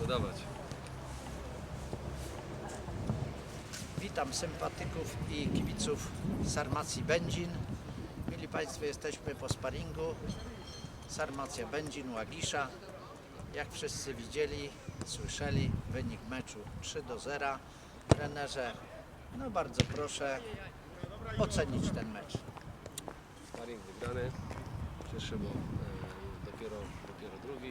dodawać. Witam sympatyków i kibiców Sarmacji Będzin. Mili Państwo, jesteśmy po sparingu. Sarmacja Będzin, Łagisza. Jak wszyscy widzieli, słyszeli, wynik meczu 3 do 0. Trenerze, no bardzo proszę ocenić ten mecz. Sparring wygrany. Cieszy, bo e, dopiero, dopiero drugi.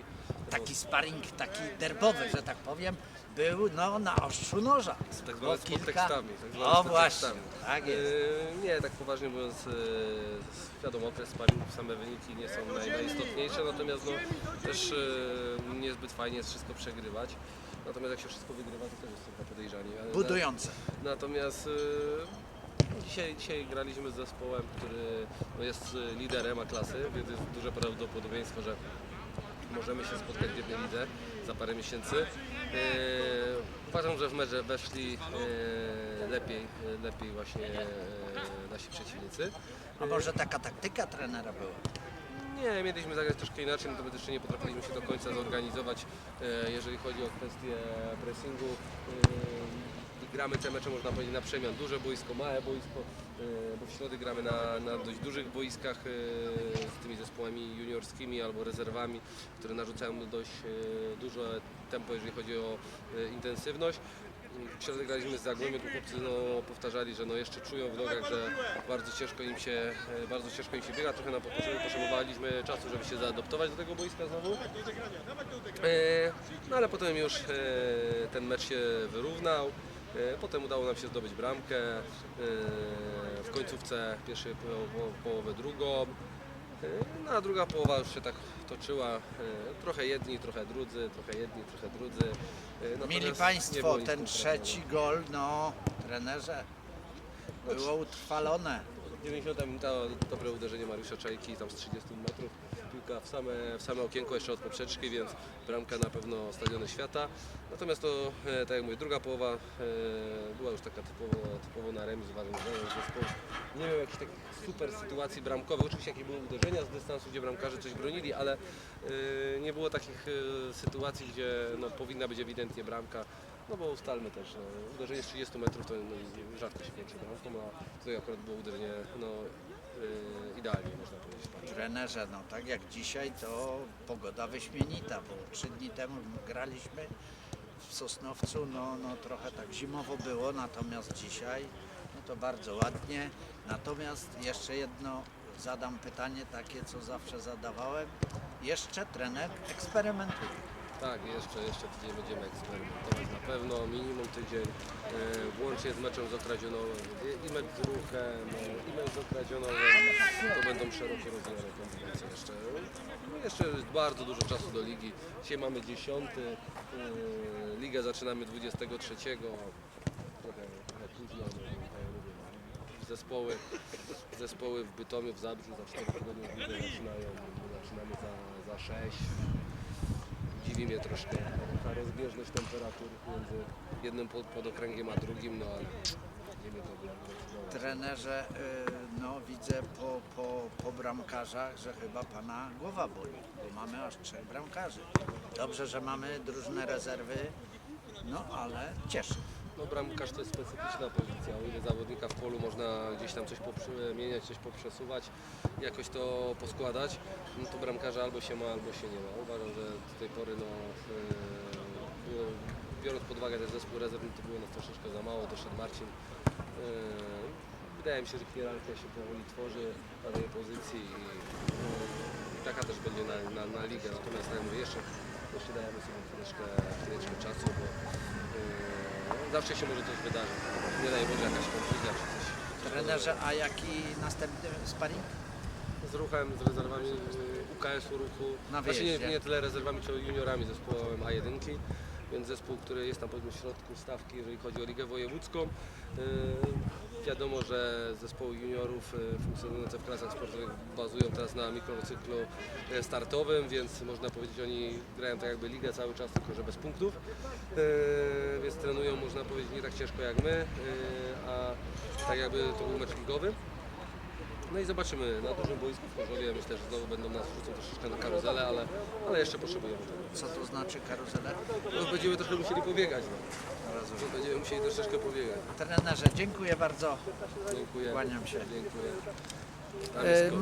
Taki sparing, taki derbowy, że tak powiem, był no, na ostrzu noża. Z tak zwane z podtekstami. Tak zwane O z właśnie, podtekstami. tak jest. E, Nie, tak poważnie mówiąc, e, wiadomo, okres sparingów, same wyniki nie są naj, najistotniejsze, natomiast no, też e, niezbyt fajnie jest wszystko przegrywać. Natomiast jak się wszystko wygrywa, to też jest trochę podejrzanie. Ale na- Budujące. Natomiast e, dzisiaj, dzisiaj graliśmy z zespołem, który no, jest liderem A klasy, więc jest duże prawdopodobieństwo, że możemy się spotkać w jednej lidze za parę miesięcy. E, uważam, że w mecz weszli e, lepiej, lepiej właśnie e, nasi przeciwnicy. A może taka taktyka trenera była? Nie, mieliśmy zagrać troszkę inaczej, natomiast jeszcze nie potrafiliśmy się do końca zorganizować, jeżeli chodzi o kwestię pressingu. Gramy te mecze, można powiedzieć, na przemian. Duże boisko, małe boisko, e, bo w środy gramy na, na dość dużych boiskach e, z tymi zespołami juniorskimi albo rezerwami, które narzucają dość e, duże tempo, jeżeli chodzi o intensywność. W środę graliśmy z Zagłębiem, chłopcy no, powtarzali, że no, jeszcze czują w nogach, że bardzo ciężko im się, bardzo ciężko im się biega. Trochę nam potrze- potrzebowaliśmy czasu, żeby się zaadoptować do tego boiska znowu. No ale potem już ten mecz się wyrównał. E, Potem udało nam się zdobyć bramkę. e, W końcówce pierwszej po- po- połowę drugą. E, No a druga połowa już się tak toczyła. Trochę jedni, trochę drudzy, trochę jedni, trochę drudzy. Natomiast Mieli Państwo ten trzeci gol, no trenerze, było utrwalone. 90 minuta, dobre uderzenie Mariusza Czajki, tam z 30 metrów, piłka w same, w same okienko jeszcze od poprzeczki, więc bramka na pewno stadiony świata. Natomiast to, e, tak jak mówię, druga połowa e, była już taka typowo, typowo na remis, uważam, że zespół nie miał jakichś takich super sytuacji bramkowych. Oczywiście jakieś były uderzenia z dystansu, gdzie bramkarze coś bronili, ale e, nie było takich sytuacji, gdzie no, powinna być ewidentnie bramka. No bo ustalmy też, no, uderzenie z 30 metrów to no, rzadko się kończy bramką, a tutaj akurat było uderzenie no, yy, idealnie można powiedzieć. Trenerze, no tak jak dzisiaj, to pogoda wyśmienita, bo trzy dni temu graliśmy w Sosnowcu, no, no trochę tak zimowo było, natomiast dzisiaj, no to bardzo ładnie. Natomiast jeszcze jedno zadam pytanie takie, co zawsze zadawałem. Jeszcze trener eksperymentuje. Tak, jeszcze, jeszcze tydzień będziemy eksperymentować na pewno, minimum tydzień, yy, włącznie z meczem z Okradzionowem, i, i mecz z Ruchem, yy, i mecz z Okradzionowem, to będą szerokie rozmiary kombinacje jeszcze. No, jeszcze bardzo dużo czasu do ligi, dzisiaj mamy 10, yy, ligę zaczynamy 23, trochę, trochę późno, no, jak mówię, zespoły, zespoły w Bytomiu, w Zabrzu za 4 tygodnie zaczynają, my zaczynamy za, za 6. Dziwi mnie troszkę ta rozbieżność temperatur między jednym pod- podokręgiem a drugim, no ale nie mnie to. Trenerze, y, no widzę po, po, po bramkarzach, że chyba pana głowa boli, bo mamy aż trzech bramkarzy. Dobrze, że mamy drużne rezerwy, no ale cieszy. No bramkarz to jest specyficzna pozycja, o ile zawodnika w polu można gdzieś tam coś poprzemieniać, coś poprzesuwać, jakoś to poskładać, no to bramkarza albo się ma, albo się nie ma. Uważam, że do tej pory no, yy, było, biorąc pod uwagę ten zespół rezerw, to było nas troszeczkę za mało, doszedł Marcin. Yy, Wydaje mi się, że hierarchia się powoli tworzy na tej pozycji i, i taka też będzie na, na, na ligę. Natomiast jeszcze, jeszcze dajemy sobie chwileczkę, chwileczkę czasu, bo yy, zawsze się może coś wydarzyć. Nie daj Boże jakaś konfuzja czy coś. Trenerze, a jaki następny sparring? Z ruchem, z rezerwami yy, UKS-u ruchu. Na Znaczy nie, wyjeździe. nie tyle rezerwami, co juniorami zespołem A1. Więc zespół, który jest tam powiedzmy w środku stawki, jeżeli chodzi o ligę wojewódzką. Yy, wiadomo, że zespoły juniorów yy, funkcjonujące w klasach sportowych bazują teraz na mikrocyklu yy, startowym, więc można powiedzieć, oni grają tak jakby ligę cały czas, tylko że bez punktów. Więc trenują, można powiedzieć, nie tak ciężko jak my, a tak jakby to był mecz ligowy. No i zobaczymy na dużym boisku w Chorzowie. Myślę, że znowu będą nas wrzucą troszeczkę na karuzelę, ale, ale jeszcze potrzebujemy tego. Co to znaczy karuzelę? No, będziemy trochę musieli pobiegać. No. Rozumiem. Będziemy musieli troszeczkę pobiegać. Trenerze, dziękuję bardzo. Dziękuję. Kłaniam się. Dziękuję. E, Marcin